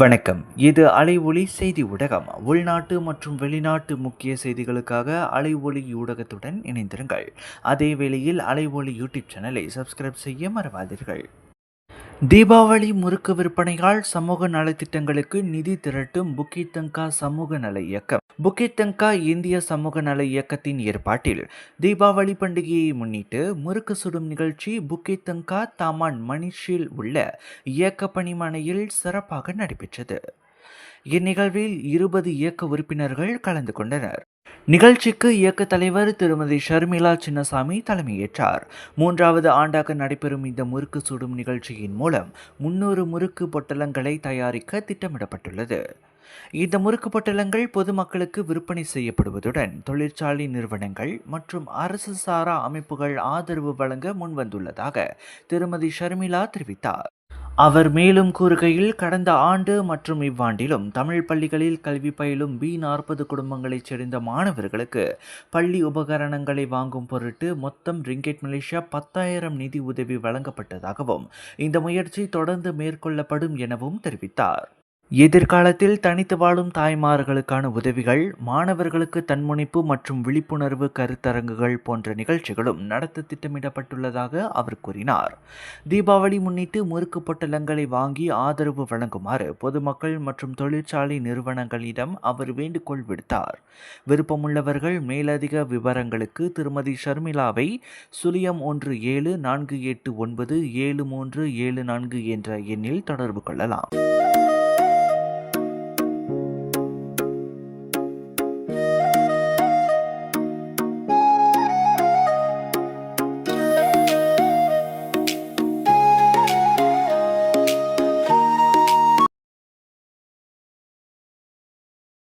வணக்கம். இது அலை ஒளி செய்தி ஊடகம். உள்நாட்டு மற்றும் வெளிநாட்டு முக்கிய செய்திகளுக்காக அலை ஒளி ஊடகத்துடன் இணைந்திருங்கள். அதே வேளையில் அலை ஒளி யூடியூப் சேனலை சப்ஸ்கிரைப் செய்ய மறவாதீர்கள். தீபாவளி முறுக்கு விற்பனையால் சமூக நலத்திட்டங்களுக்கு நிதி திரட்டும் புக்கித்தங்கா சமூக நல இயக்கம். புக்கித்தங்கா இந்திய சமூக நல இயக்கத்தின் ஏற்பாட்டில் தீபாவளி பண்டிகையை முன்னிட்டு முறுக்கு சுடும் நிகழ்ச்சி புக்கித்தங்கா தாமான் மணிஷில் உள்ள இயக்க பணிமனையில் சிறப்பாக நடைபெற்றது. இந்நிகழ்வில் இருபது இயக்க உறுப்பினர்கள் கலந்து கொண்டனர். நிகழ்ச்சிக்கு இயக்க தலைவர் திருமதி ஷர்மிளா சின்னசாமி தலைமையேற்றார். மூன்றாவது ஆண்டாக நடைபெறும் இந்த முறுக்கு சுடும் நிகழ்ச்சியின் மூலம் முன்னூறு முறுக்கு பொட்டலங்களை தயாரிக்க திட்டமிடப்பட்டுள்ளது. இந்த முறுக்கு பொட்டலங்கள் பொதுமக்களுக்கு விற்பனை செய்யப்படுவதுடன் தொழிற்சாலை நிறுவனங்கள் மற்றும் அரசு சாரா அமைப்புகள் ஆதரவு வழங்க முன்வந்துள்ளதாக திருமதி ஷர்மிளா தெரிவித்தார். அவர் மேலும் கூறுகையில் கடந்த ஆண்டு மற்றும் இவ்வாண்டிலும் தமிழ் பள்ளிகளில் கல்வி பயிலும் பி நாற்பது குடும்பங்களைச் சேர்ந்த மாணவர்களுக்கு பள்ளி உபகரணங்களை வாங்கும் பொருட்டு மொத்தம் ரிங்கெட் மலேசியா பத்தாயிரம் நிதி உதவி வழங்கப்பட்டதாகவும் இந்த முயற்சி தொடர்ந்து மேற்கொள்ளப்படும் எனவும் தெரிவித்தார். எதிர்காலத்தில் தனித்து வாழும் தாய்மார்களுக்கான உதவிகள் மாணவர்களுக்கு தன்முனைப்பு மற்றும் விழிப்புணர்வு கருத்தரங்குகள் போன்ற நிகழ்ச்சிகளும் நடத்த திட்டமிடப்பட்டுள்ளதாக அவர் கூறினார். தீபாவளி முன்னிட்டு முறுக்கு பொட்டலங்களை வாங்கி ஆதரவு வழங்குமாறு பொதுமக்கள் மற்றும் தொழிற்சாலை நிறுவனங்களிடம் அவர் வேண்டுகோள் விடுத்தார். விருப்பமுள்ளவர்கள் மேலதிக விவரங்களுக்கு திருமதி ஷர்மிளாவை சுழியம் ஒன்று ஏழு நான்கு எட்டு ஒன்பது ஏழு மூன்று ஏழு நான்கு என்ற எண்ணில் தொடர்பு கொள்ளலாம்.